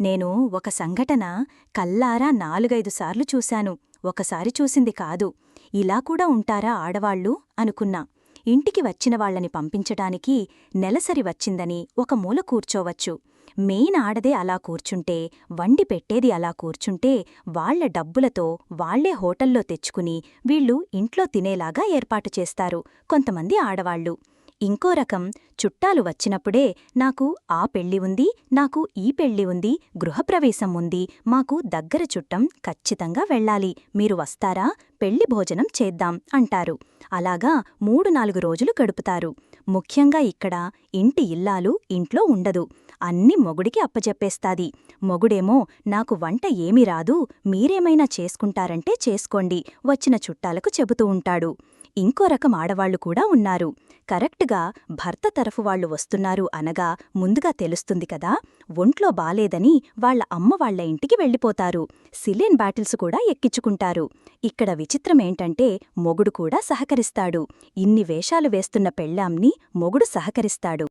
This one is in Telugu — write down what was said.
నేను ఒక సంఘటన కల్లారా నాలుగైదు సార్లు చూశాను. ఒకసారి చూసింది కాదు. ఇలా కూడా ఉంటారా ఆడవాళ్ళు? అనుకున్నా. ఇంటికి వచ్చిన వాళ్ళని పంపించటానికి నెలసరి వచ్చిందని ఒక మూల కూర్చోవచ్చు. మెయిన్ ఆడదే అలా కూర్చుంటే వండి పెట్టేది అలా కూర్చుంటే వాళ్ళ డబ్బులతో వాళ్ళే హోటల్లో తెచ్చుకుని వీళ్ళు ఇంట్లో తినేలాగా ఏర్పాటు చేస్తారు కొంతమంది ఆడవాళ్ళు ఇంకో రకం చుట్టాలు వచ్చినప్పుడే నాకు ఆ పెళ్ళి ఉంది నాకు ఈ పెళ్ళి ఉంది గృహప్రవేశం ఉంది మాకు దగ్గర చుట్టం ఖచ్చితంగా వెళ్ళాలి మీరు వస్తారా పెళ్ళి భోజనం చేద్దాం అంటారు. అలాగా మూడు నాలుగు రోజులు గడుపుతారు. ముఖ్యంగా ఇక్కడ ఇంటి ఇల్లాలు ఇంట్లో ఉండదు. అన్ని మొగుడికి అప్పజెప్పేస్తాది. మొగుడేమో నాకు వంట ఏమీ రాదు మీరేమైనా చేసుకుంటారంటే చేసుకోండి వచ్చిన చుట్టాలకు చెబుతూ ఉంటాడు. ఇంకో రకం ఆడవాళ్ళు కూడా ఉన్నారు. కరెక్ట్గా భర్త తరఫు వాళ్ళు వస్తున్నారు అనగా ముందుగా తెలుస్తుంది కదా ఒంట్లో బాలేదని వాళ్ళ అమ్మ వాళ్ళ ఇంటికి వెళ్ళిపోతారు. సిలేన్ బాటిల్స్ కూడా ఎక్కించుకుంటారు. ఇక్కడ విచిత్రమేంటంటే మొగుడు కూడా సహకరిస్తాడు. ఇన్ని వేషాలు వేస్తున్న పెళ్ళాంని మొగుడు సహకరిస్తాడు.